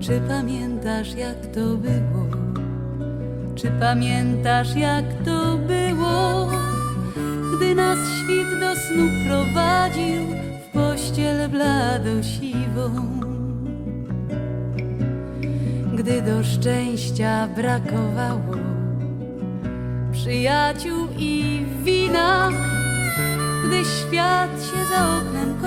Czy pamiętasz jak to było? Czy pamiętasz jak to było? Gdy nas świt do snu prowadził w pościel blado siwą. Gdy do szczęścia brakowało przyjaciół i wina, gdy świat się za oknem